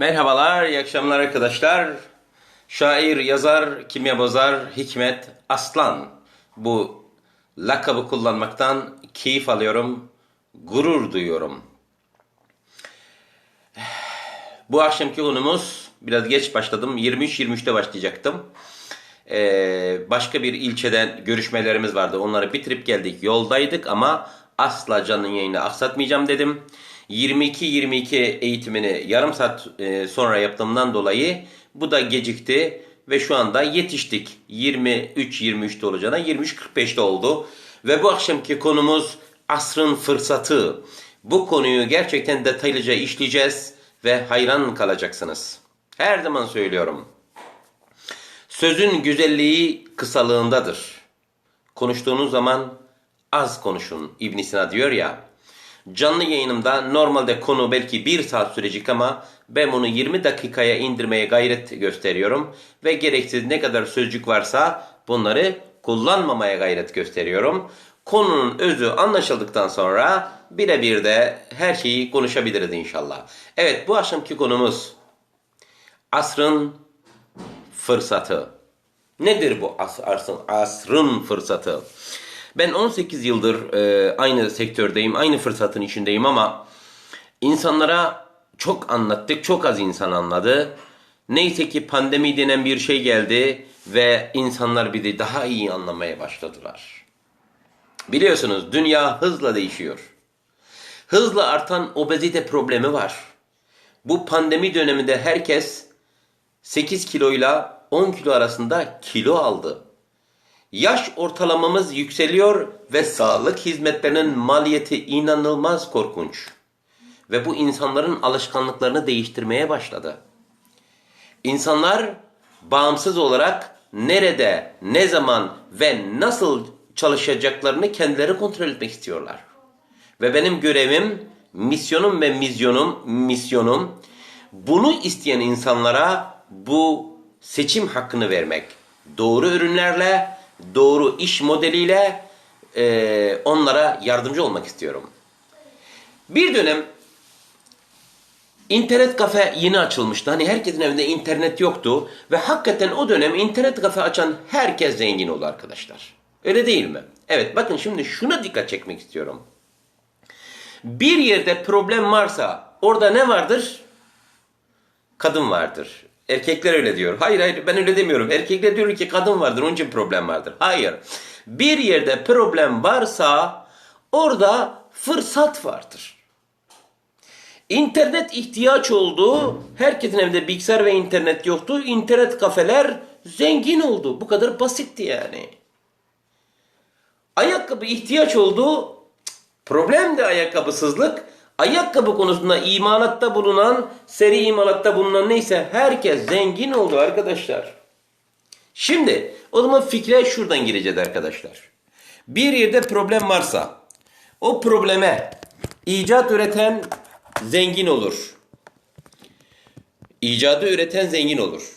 Merhabalar, iyi akşamlar arkadaşlar. Şair, yazar, kimya bozar Hikmet Aslan. Bu lakabı kullanmaktan keyif alıyorum, gurur duyuyorum. Bu akşamki konumuz, biraz geç başladım, 23-23'te başlayacaktım. Ee, başka bir ilçeden görüşmelerimiz vardı. Onları bitirip geldik. Yoldaydık ama asla canlı yayını aksatmayacağım dedim. 22-22 eğitimini yarım saat e, sonra yaptığımdan dolayı bu da gecikti ve şu anda yetiştik. 23-23'te olacağına 23-45'te oldu. Ve bu akşamki konumuz asrın fırsatı. Bu konuyu gerçekten detaylıca işleyeceğiz ve hayran kalacaksınız. Her zaman söylüyorum. Sözün güzelliği kısalığındadır. Konuştuğunuz zaman az konuşun. İbn Sina diyor ya. Canlı yayınımda normalde konu belki bir saat sürecek ama ben bunu 20 dakikaya indirmeye gayret gösteriyorum. Ve gereksiz ne kadar sözcük varsa bunları kullanmamaya gayret gösteriyorum. Konunun özü anlaşıldıktan sonra birebir de her şeyi konuşabiliriz inşallah. Evet bu akşamki konumuz asrın fırsatı. Nedir bu as asrın, asrın fırsatı? Ben 18 yıldır e, aynı sektördeyim, aynı fırsatın içindeyim ama insanlara çok anlattık, çok az insan anladı. Neyse ki pandemi denen bir şey geldi ve insanlar bir de daha iyi anlamaya başladılar. Biliyorsunuz dünya hızla değişiyor. Hızla artan obezite problemi var. Bu pandemi döneminde herkes 8 kiloyla 10 kilo arasında kilo aldı. Yaş ortalamamız yükseliyor ve sağlık hizmetlerinin maliyeti inanılmaz korkunç. Ve bu insanların alışkanlıklarını değiştirmeye başladı. İnsanlar bağımsız olarak nerede, ne zaman ve nasıl çalışacaklarını kendileri kontrol etmek istiyorlar. Ve benim görevim, misyonum ve misyonum, misyonum bunu isteyen insanlara bu seçim hakkını vermek. Doğru ürünlerle, doğru iş modeliyle e, onlara yardımcı olmak istiyorum. Bir dönem internet kafe yeni açılmıştı. Hani herkesin evinde internet yoktu ve hakikaten o dönem internet kafe açan herkes zengin oldu arkadaşlar. Öyle değil mi? Evet bakın şimdi şuna dikkat çekmek istiyorum. Bir yerde problem varsa orada ne vardır? Kadın vardır. Erkekler öyle diyor. Hayır hayır ben öyle demiyorum. Erkekler diyor ki kadın vardır onun için problem vardır. Hayır. Bir yerde problem varsa orada fırsat vardır. İnternet ihtiyaç oldu. Herkesin evinde bilgisayar ve internet yoktu. İnternet kafeler zengin oldu. Bu kadar basitti yani. Ayakkabı ihtiyaç oldu. Problem de ayakkabısızlık. Ayakkabı konusunda imalatta bulunan, seri imalatta bulunan neyse herkes zengin oldu arkadaşlar. Şimdi o zaman fikre şuradan gireceğiz arkadaşlar. Bir yerde problem varsa o probleme icat üreten zengin olur. İcadı üreten zengin olur.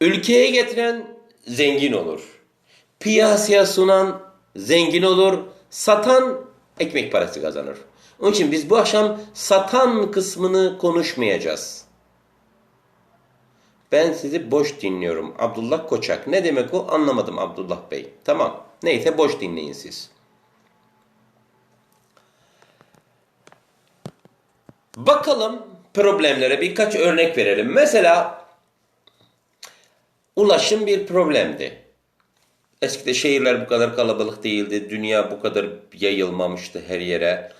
Ülkeye getiren zengin olur. Piyasaya sunan zengin olur. Satan ekmek parası kazanır. Onun için biz bu akşam satan kısmını konuşmayacağız. Ben sizi boş dinliyorum. Abdullah Koçak. Ne demek o? Anlamadım Abdullah Bey. Tamam. Neyse boş dinleyin siz. Bakalım problemlere birkaç örnek verelim. Mesela ulaşım bir problemdi. Eskide şehirler bu kadar kalabalık değildi. Dünya bu kadar yayılmamıştı her yere.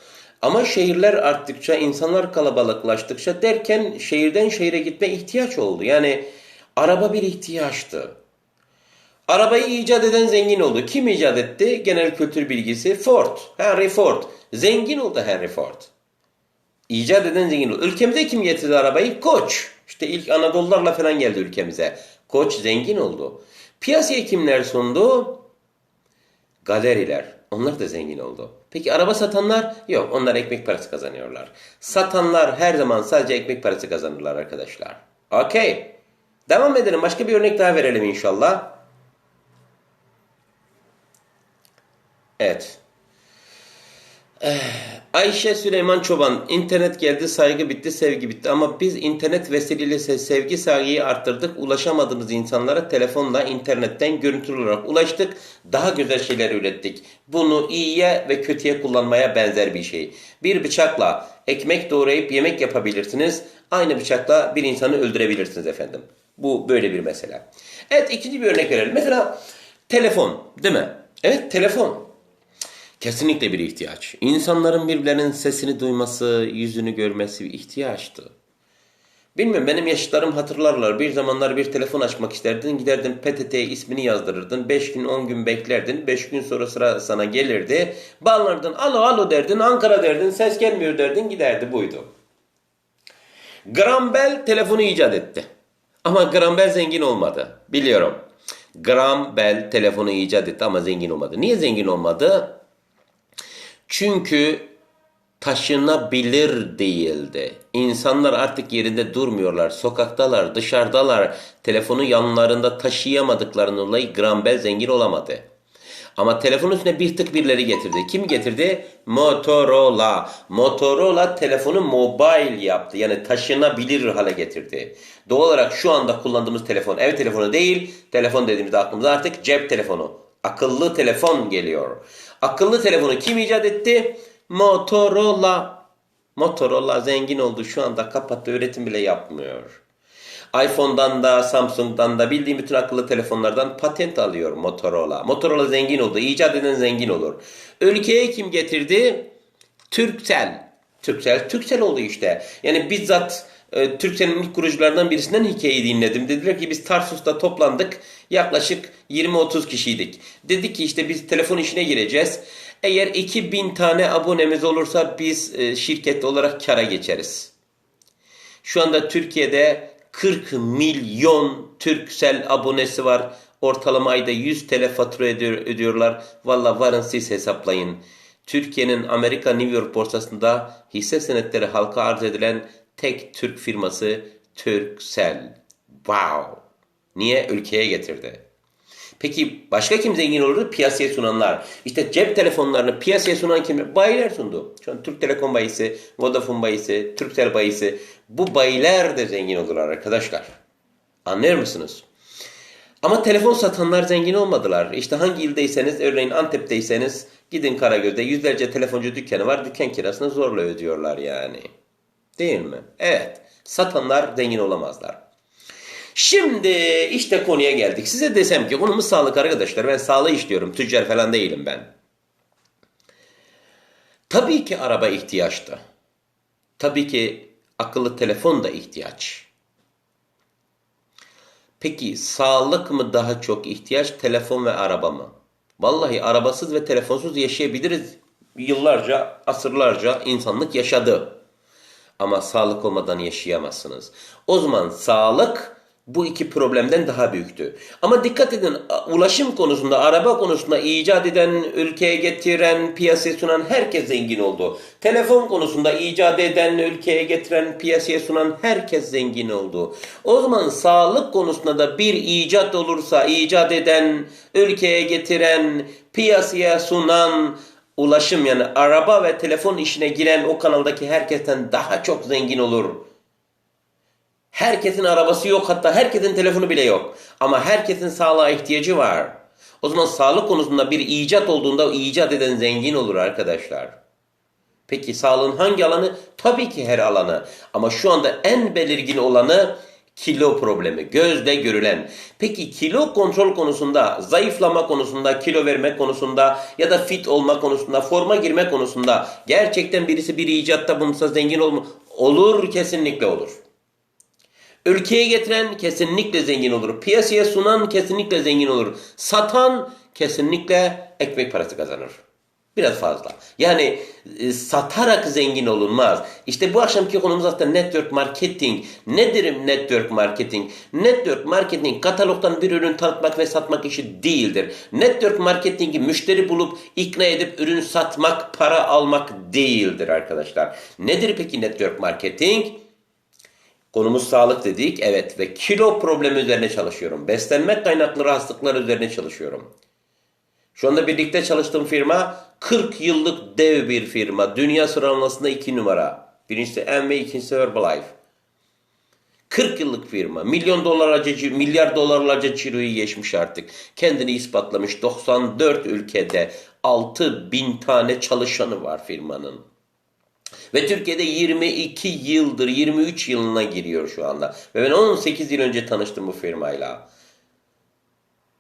Ama şehirler arttıkça, insanlar kalabalıklaştıkça derken şehirden şehire gitme ihtiyaç oldu. Yani araba bir ihtiyaçtı. Arabayı icat eden zengin oldu. Kim icat etti? Genel kültür bilgisi Ford. Henry Ford. Zengin oldu Henry Ford. İcat eden zengin oldu. Ülkemize kim getirdi arabayı? Koç. İşte ilk Anadolularla falan geldi ülkemize. Koç zengin oldu. Piyasaya kimler sundu? Galeriler. Onlar da zengin oldu. Peki araba satanlar? Yok onlar ekmek parası kazanıyorlar. Satanlar her zaman sadece ekmek parası kazanırlar arkadaşlar. Okey. Devam edelim. Başka bir örnek daha verelim inşallah. Evet. Eh, Ayşe Süleyman Çoban, internet geldi, saygı bitti, sevgi bitti. Ama biz internet vesilesiyle sevgi saygıyı arttırdık. Ulaşamadığımız insanlara telefonla, internetten görüntülü olarak ulaştık. Daha güzel şeyler ürettik. Bunu iyiye ve kötüye kullanmaya benzer bir şey. Bir bıçakla ekmek doğrayıp yemek yapabilirsiniz. Aynı bıçakla bir insanı öldürebilirsiniz efendim. Bu böyle bir mesele. Evet ikinci bir örnek verelim. Mesela telefon değil mi? Evet telefon. Kesinlikle bir ihtiyaç. İnsanların birbirlerinin sesini duyması, yüzünü görmesi bir ihtiyaçtı. Bilmiyorum benim yaşıtlarım hatırlarlar. Bir zamanlar bir telefon açmak isterdin. Giderdin PTT'ye ismini yazdırırdın. 5 gün 10 gün beklerdin. 5 gün sonra sıra sana gelirdi. Bağlanırdın. Alo alo derdin. Ankara derdin. Ses gelmiyor derdin. Giderdi buydu. Graham Bell telefonu icat etti. Ama Graham Bell zengin olmadı. Biliyorum. Graham Bell telefonu icat etti ama zengin olmadı. Niye zengin olmadı? Çünkü taşınabilir değildi. İnsanlar artık yerinde durmuyorlar. Sokaktalar, dışarıdalar. Telefonu yanlarında taşıyamadıklarından dolayı Graham Bell zengin olamadı. Ama telefonun üstüne bir tık birileri getirdi. Kim getirdi? Motorola. Motorola telefonu mobile yaptı. Yani taşınabilir hale getirdi. Doğal olarak şu anda kullandığımız telefon ev telefonu değil. Telefon dediğimizde aklımıza artık cep telefonu. Akıllı telefon geliyor. Akıllı telefonu kim icat etti? Motorola. Motorola zengin oldu. Şu anda kapattı. Üretim bile yapmıyor. iPhone'dan da Samsung'dan da bildiğim bütün akıllı telefonlardan patent alıyor Motorola. Motorola zengin oldu. İcat eden zengin olur. Ülkeye kim getirdi? Türksel. Türksel, Türksel oldu işte. Yani bizzat e, Türksel'in ilk kurucularından birisinden hikayeyi dinledim. Dediler ki biz Tarsus'ta toplandık. Yaklaşık 20-30 kişiydik. Dedik ki işte biz telefon işine gireceğiz. Eğer 2000 tane abonemiz olursa biz e, şirket olarak kara geçeriz. Şu anda Türkiye'de 40 milyon Türksel abonesi var. Ortalama ayda 100 TL fatura ediyor, ödüyorlar. Valla varın siz hesaplayın. Türkiye'nin Amerika New York borsasında hisse senetleri halka arz edilen tek Türk firması Türksel. Wow. Niye? Ülkeye getirdi. Peki başka kim zengin olurdu? Piyasaya sunanlar. İşte cep telefonlarını piyasaya sunan kim? Bayiler sundu. Şu an Türk Telekom bayisi, Vodafone bayisi, Turkcell bayisi. Bu bayiler de zengin oldular arkadaşlar. Anlıyor musunuz? Ama telefon satanlar zengin olmadılar. İşte hangi ildeyseniz, örneğin Antep'teyseniz gidin Karagöz'de yüzlerce telefoncu dükkanı var. Dükkan kirasını zorla ödüyorlar yani. Değil mi? Evet. Satanlar zengin olamazlar. Şimdi işte konuya geldik. Size desem ki konumuz sağlık arkadaşlar. Ben sağlığı işliyorum. Tüccar falan değilim ben. Tabii ki araba ihtiyaçtı. Tabii ki akıllı telefon da ihtiyaç. Peki sağlık mı daha çok ihtiyaç, telefon ve araba mı? Vallahi arabasız ve telefonsuz yaşayabiliriz. Yıllarca, asırlarca insanlık yaşadı. Ama sağlık olmadan yaşayamazsınız. O zaman sağlık bu iki problemden daha büyüktü. Ama dikkat edin ulaşım konusunda, araba konusunda icat eden, ülkeye getiren, piyasaya sunan herkes zengin oldu. Telefon konusunda icat eden, ülkeye getiren, piyasaya sunan herkes zengin oldu. O zaman sağlık konusunda da bir icat olursa, icat eden, ülkeye getiren, piyasaya sunan, ulaşım yani araba ve telefon işine giren o kanaldaki herkesten daha çok zengin olur. Herkesin arabası yok hatta herkesin telefonu bile yok. Ama herkesin sağlığa ihtiyacı var. O zaman sağlık konusunda bir icat olduğunda o icat eden zengin olur arkadaşlar. Peki sağlığın hangi alanı? Tabii ki her alanı. Ama şu anda en belirgin olanı kilo problemi. Gözle görülen. Peki kilo kontrol konusunda, zayıflama konusunda, kilo verme konusunda ya da fit olma konusunda, forma girme konusunda gerçekten birisi bir icatta bulunsa zengin olur mu? Olur kesinlikle olur. Ülkeye getiren kesinlikle zengin olur. Piyasaya sunan kesinlikle zengin olur. Satan kesinlikle ekmek parası kazanır. Biraz fazla. Yani e, satarak zengin olunmaz. İşte bu akşamki konumuz aslında network marketing. Nedir network marketing? Network marketing katalogdan bir ürün tanıtmak ve satmak işi değildir. Network marketingi müşteri bulup ikna edip ürün satmak, para almak değildir arkadaşlar. Nedir peki network marketing? Konumuz sağlık dedik. Evet ve kilo problemi üzerine çalışıyorum. Beslenme kaynaklı hastalıklar üzerine çalışıyorum. Şu anda birlikte çalıştığım firma 40 yıllık dev bir firma. Dünya sıralamasında 2 numara. Birincisi M ve ikincisi Herbalife. 40 yıllık firma. Milyon dolarlarca, milyar dolarlarca ciroyu geçmiş artık. Kendini ispatlamış. 94 ülkede 6 bin tane çalışanı var firmanın. Ve Türkiye'de 22 yıldır, 23 yılına giriyor şu anda. Ve ben 18 yıl önce tanıştım bu firmayla.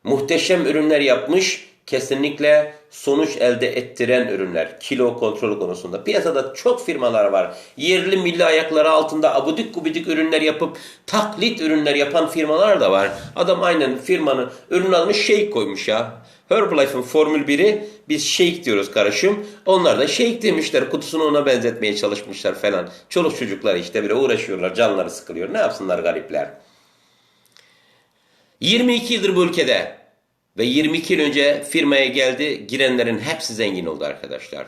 Muhteşem ürünler yapmış, kesinlikle sonuç elde ettiren ürünler. Kilo kontrolü konusunda. Piyasada çok firmalar var. Yerli milli ayakları altında abudik gubidik ürünler yapıp taklit ürünler yapan firmalar da var. Adam aynen firmanın ürün almış shake koymuş ya. Herbalife'ın Formül 1'i biz shake diyoruz karışım. Onlar da shake demişler. Kutusunu ona benzetmeye çalışmışlar falan. Çoluk çocuklar işte böyle uğraşıyorlar. Canları sıkılıyor. Ne yapsınlar garipler. 22 yıldır bu ülkede ve 22 yıl önce firmaya geldi. Girenlerin hepsi zengin oldu arkadaşlar.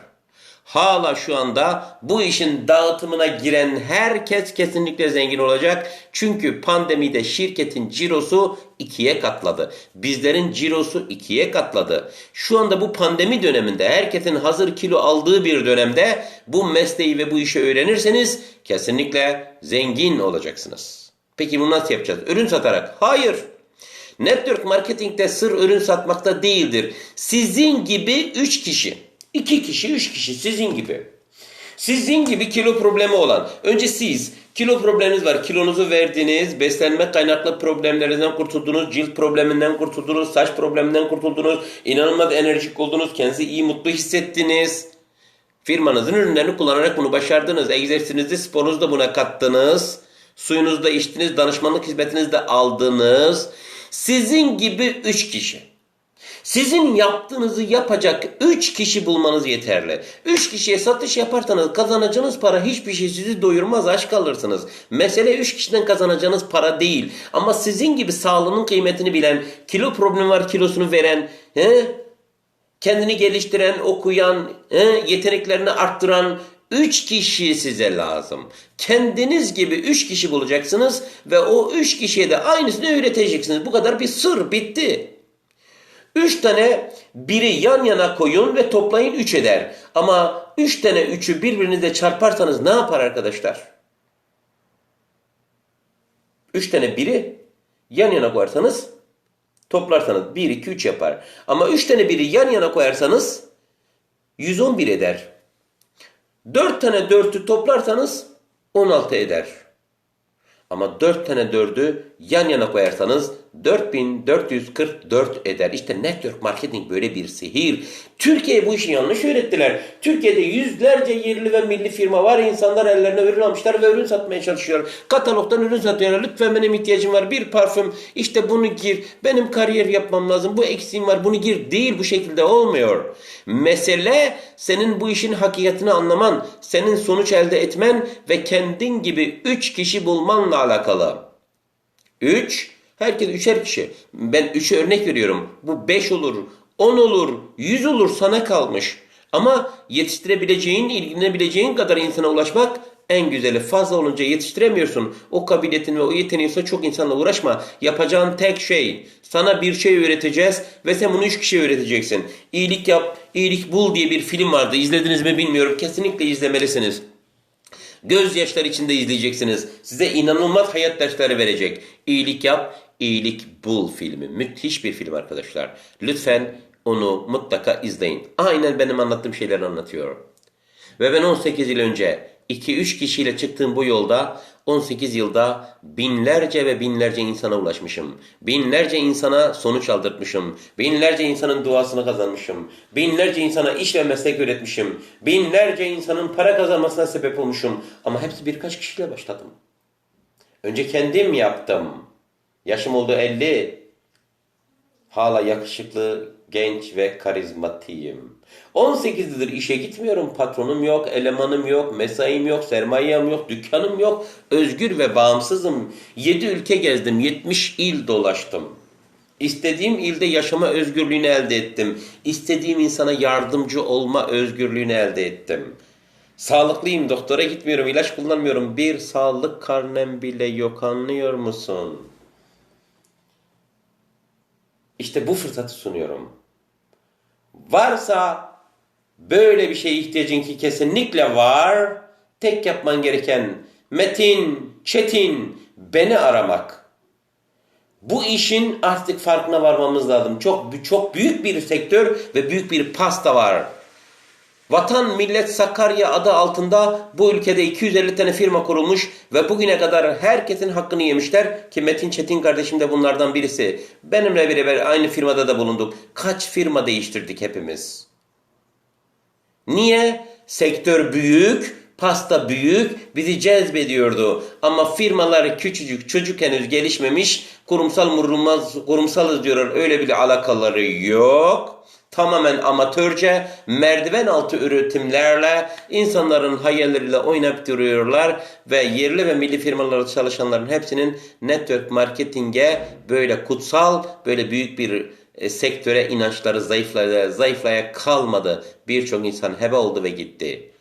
Hala şu anda bu işin dağıtımına giren herkes kesinlikle zengin olacak. Çünkü pandemide şirketin cirosu ikiye katladı. Bizlerin cirosu ikiye katladı. Şu anda bu pandemi döneminde herkesin hazır kilo aldığı bir dönemde bu mesleği ve bu işi öğrenirseniz kesinlikle zengin olacaksınız. Peki bunu nasıl yapacağız? Ürün satarak? Hayır. Network marketingde sır ürün satmakta değildir. Sizin gibi 3 kişi, 2 kişi, 3 kişi sizin gibi. Sizin gibi kilo problemi olan. Önce siz kilo probleminiz var. Kilonuzu verdiniz. Beslenme kaynaklı problemlerinden kurtuldunuz. Cilt probleminden kurtuldunuz. Saç probleminden kurtuldunuz. inanılmaz enerjik oldunuz. Kendinizi iyi mutlu hissettiniz. Firmanızın ürünlerini kullanarak bunu başardınız. Egzersizinizi, sporunuzu da buna kattınız. Suyunuzu da içtiniz. Danışmanlık hizmetinizi de aldınız. Sizin gibi 3 kişi. Sizin yaptığınızı yapacak 3 kişi bulmanız yeterli. 3 kişiye satış yaparsanız kazanacağınız para hiçbir şey sizi doyurmaz aç kalırsınız. Mesele 3 kişiden kazanacağınız para değil. Ama sizin gibi sağlığının kıymetini bilen, kilo problemi var kilosunu veren, he? kendini geliştiren, okuyan, he? yeteneklerini arttıran 3 kişi size lazım. Kendiniz gibi 3 kişi bulacaksınız ve o 3 kişiye de aynısını öğreteceksiniz. Bu kadar bir sır bitti. 3 tane biri yan yana koyun ve toplayın 3 eder. Ama 3 tane 3'ü birbirinize çarparsanız ne yapar arkadaşlar? 3 tane biri yan yana koyarsanız toplarsanız 1 2 3 yapar. Ama 3 tane biri yan yana koyarsanız 111 eder. 4 tane 4'ü toplarsanız 16 eder. Ama 4 tane 4'ü yan yana koyarsanız 4444 eder. İşte network marketing böyle bir sihir. Türkiye bu işi yanlış öğrettiler. Türkiye'de yüzlerce yerli ve milli firma var. İnsanlar ellerine ürün almışlar ve ürün satmaya çalışıyor. Katalogdan ürün satıyorlar. Lütfen benim ihtiyacım var. Bir parfüm. İşte bunu gir. Benim kariyer yapmam lazım. Bu eksiğim var. Bunu gir. Değil bu şekilde olmuyor. Mesele senin bu işin hakikatini anlaman, senin sonuç elde etmen ve kendin gibi 3 kişi bulmanla alakalı. 3 Herkes üçer kişi. Ben üçe örnek veriyorum. Bu beş olur, on olur, yüz olur sana kalmış. Ama yetiştirebileceğin, ilgilenebileceğin kadar insana ulaşmak en güzeli. Fazla olunca yetiştiremiyorsun. O kabiliyetin ve o yeteneğinse çok insanla uğraşma. Yapacağın tek şey sana bir şey öğreteceğiz ve sen bunu üç kişiye öğreteceksin. İyilik yap, iyilik bul diye bir film vardı. İzlediniz mi bilmiyorum. Kesinlikle izlemelisiniz. Gözyaşları içinde izleyeceksiniz. Size inanılmaz hayat dersleri verecek. İyilik yap, iyilik bul filmi. Müthiş bir film arkadaşlar. Lütfen onu mutlaka izleyin. Aynen benim anlattığım şeyleri anlatıyor. Ve ben 18 yıl önce 2-3 kişiyle çıktığım bu yolda 18 yılda binlerce ve binlerce insana ulaşmışım. Binlerce insana sonuç aldırtmışım. Binlerce insanın duasını kazanmışım. Binlerce insana iş ve meslek öğretmişim. Binlerce insanın para kazanmasına sebep olmuşum. Ama hepsi birkaç kişiyle başladım. Önce kendim yaptım. Yaşım oldu 50. Hala yakışıklı, genç ve karizmatiyim. 18 yıldır işe gitmiyorum. Patronum yok, elemanım yok, mesaim yok, sermayem yok, dükkanım yok. Özgür ve bağımsızım. 7 ülke gezdim, 70 il dolaştım. İstediğim ilde yaşama özgürlüğünü elde ettim. İstediğim insana yardımcı olma özgürlüğünü elde ettim. Sağlıklıyım, doktora gitmiyorum, ilaç kullanmıyorum. Bir sağlık karnem bile yok anlıyor musun? İşte bu fırsatı sunuyorum. Varsa böyle bir şeye ihtiyacın ki kesinlikle var. Tek yapman gereken Metin, Çetin, beni aramak. Bu işin artık farkına varmamız lazım. Çok çok büyük bir sektör ve büyük bir pasta var. Vatan Millet Sakarya adı altında bu ülkede 250 tane firma kurulmuş ve bugüne kadar herkesin hakkını yemişler ki Metin Çetin kardeşim de bunlardan birisi. Benimle beraber aynı firmada da bulunduk. Kaç firma değiştirdik hepimiz? Niye? Sektör büyük, pasta büyük, bizi cezbediyordu. Ama firmalar küçücük, çocuk henüz gelişmemiş, kurumsal murulmaz, kurumsalız diyorlar. Öyle bir alakaları yok. Tamamen amatörce, merdiven altı üretimlerle, insanların hayalleriyle oynayıp duruyorlar ve yerli ve milli firmalarda çalışanların hepsinin network marketinge böyle kutsal, böyle büyük bir e, sektöre inançları zayıflaya, zayıflaya kalmadı. Birçok insan hebe oldu ve gitti.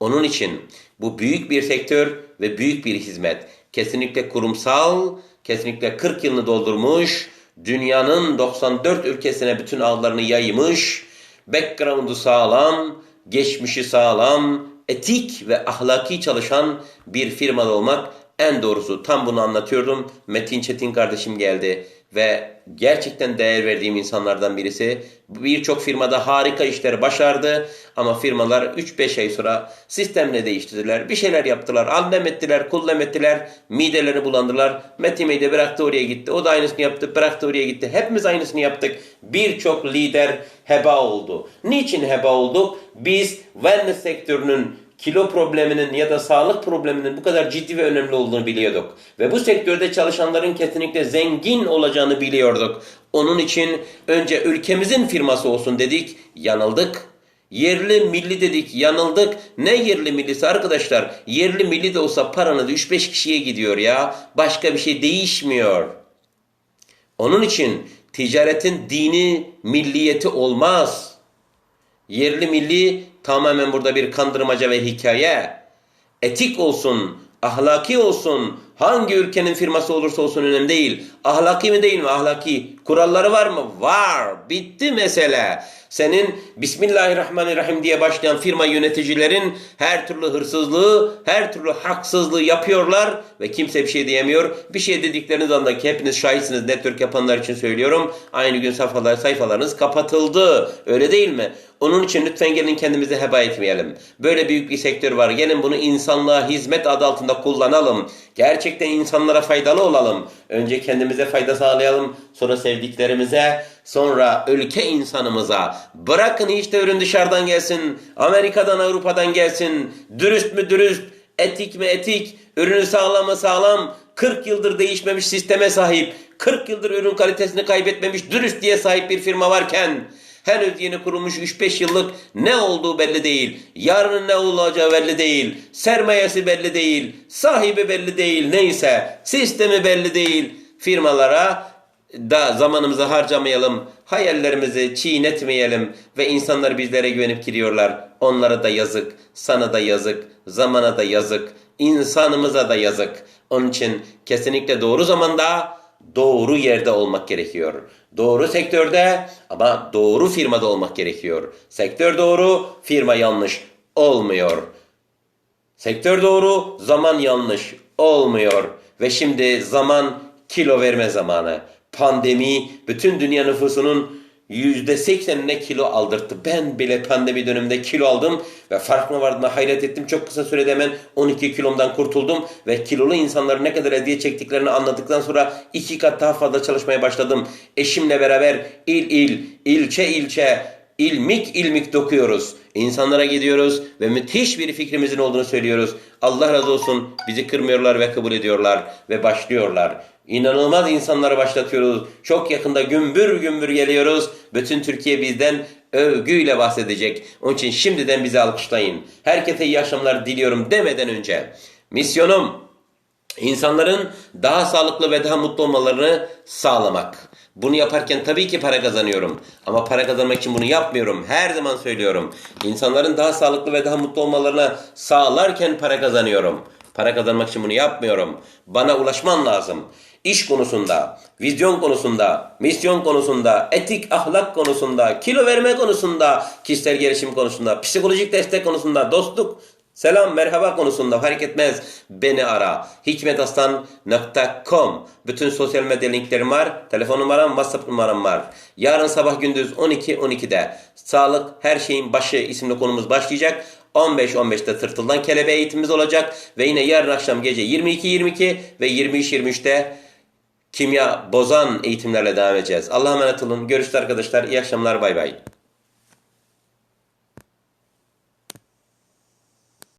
Onun için bu büyük bir sektör ve büyük bir hizmet. Kesinlikle kurumsal, kesinlikle 40 yılını doldurmuş, dünyanın 94 ülkesine bütün ağlarını yaymış, background'u sağlam, geçmişi sağlam, etik ve ahlaki çalışan bir firmada olmak en doğrusu. Tam bunu anlatıyordum. Metin Çetin kardeşim geldi ve gerçekten değer verdiğim insanlardan birisi. Birçok firmada harika işler başardı ama firmalar 3-5 ay sonra sistemle değiştirdiler. Bir şeyler yaptılar. Allem ettiler, kullem ettiler. Midelerini bulandılar. Metin Bey de bıraktı oraya gitti. O da aynısını yaptı. Bıraktı oraya gitti. Hepimiz aynısını yaptık. Birçok lider heba oldu. Niçin heba olduk? Biz wellness sektörünün kilo probleminin ya da sağlık probleminin bu kadar ciddi ve önemli olduğunu biliyorduk. Ve bu sektörde çalışanların kesinlikle zengin olacağını biliyorduk. Onun için önce ülkemizin firması olsun dedik, yanıldık. Yerli milli dedik, yanıldık. Ne yerli millisi arkadaşlar? Yerli milli de olsa paranız 3-5 kişiye gidiyor ya. Başka bir şey değişmiyor. Onun için ticaretin dini, milliyeti olmaz. Yerli milli tamamen burada bir kandırmaca ve hikaye. Etik olsun, ahlaki olsun, hangi ülkenin firması olursa olsun önemli değil. Ahlaki mi değil mi? Ahlaki. Kuralları var mı? Var. Bitti mesele. Senin Bismillahirrahmanirrahim diye başlayan firma yöneticilerin her türlü hırsızlığı, her türlü haksızlığı yapıyorlar ve kimse bir şey diyemiyor. Bir şey dedikleriniz anda ki hepiniz şahitsiniz network yapanlar için söylüyorum. Aynı gün sayfalar, sayfalarınız kapatıldı. Öyle değil mi? Onun için lütfen gelin kendimizi heba etmeyelim. Böyle büyük bir sektör var. Gelin bunu insanlığa hizmet adı altında kullanalım. Gerçekten insanlara faydalı olalım. Önce kendimize fayda sağlayalım. Sonra sevdiklerimize, sonra ülke insanımıza. Bırakın işte ürün dışarıdan gelsin. Amerika'dan, Avrupa'dan gelsin. Dürüst mü dürüst, etik mi etik, ürünü sağlam mı sağlam. 40 yıldır değişmemiş sisteme sahip. 40 yıldır ürün kalitesini kaybetmemiş dürüst diye sahip bir firma varken henüz yeni kurulmuş 3-5 yıllık ne olduğu belli değil. Yarının ne olacağı belli değil. Sermayesi belli değil. Sahibi belli değil. Neyse sistemi belli değil. Firmalara da zamanımızı harcamayalım. Hayallerimizi çiğnetmeyelim ve insanlar bizlere güvenip giriyorlar. Onlara da yazık, sana da yazık, zamana da yazık, insanımıza da yazık. Onun için kesinlikle doğru zamanda doğru yerde olmak gerekiyor. Doğru sektörde ama doğru firmada olmak gerekiyor. Sektör doğru, firma yanlış olmuyor. Sektör doğru, zaman yanlış olmuyor. Ve şimdi zaman kilo verme zamanı. Pandemi bütün dünya nüfusunun yüzde seksenine kilo aldırttı. Ben bile pandemi döneminde kilo aldım ve farkına vardığımda hayret ettim. Çok kısa sürede hemen 12 kilomdan kurtuldum ve kilolu insanların ne kadar eziyet çektiklerini anladıktan sonra iki kat daha fazla çalışmaya başladım. Eşimle beraber il il, ilçe ilçe, ilmik ilmik dokuyoruz. İnsanlara gidiyoruz ve müthiş bir fikrimizin olduğunu söylüyoruz. Allah razı olsun bizi kırmıyorlar ve kabul ediyorlar ve başlıyorlar. İnanılmaz insanları başlatıyoruz. Çok yakında gümbür gümbür geliyoruz. Bütün Türkiye bizden övgüyle bahsedecek. Onun için şimdiden bizi alkışlayın. Herkese iyi akşamlar diliyorum demeden önce. Misyonum İnsanların daha sağlıklı ve daha mutlu olmalarını sağlamak. Bunu yaparken tabii ki para kazanıyorum. Ama para kazanmak için bunu yapmıyorum. Her zaman söylüyorum. İnsanların daha sağlıklı ve daha mutlu olmalarını sağlarken para kazanıyorum. Para kazanmak için bunu yapmıyorum. Bana ulaşman lazım. İş konusunda, vizyon konusunda, misyon konusunda, etik ahlak konusunda, kilo verme konusunda, kişisel gelişim konusunda, psikolojik destek konusunda, dostluk, selam, merhaba konusunda fark etmez. Beni ara. hikmetaslan.com Bütün sosyal medya linklerim var. Telefon numaram, WhatsApp numaram var. Yarın sabah gündüz 12.12'de Sağlık Her Şeyin Başı isimli konumuz başlayacak. 15-15'te tırtıldan kelebeği eğitimimiz olacak. Ve yine yarın akşam gece 22-22 ve 23-23'te kimya bozan eğitimlerle devam edeceğiz. Allah'a emanet olun. Görüşürüz arkadaşlar. İyi akşamlar. Bay bay.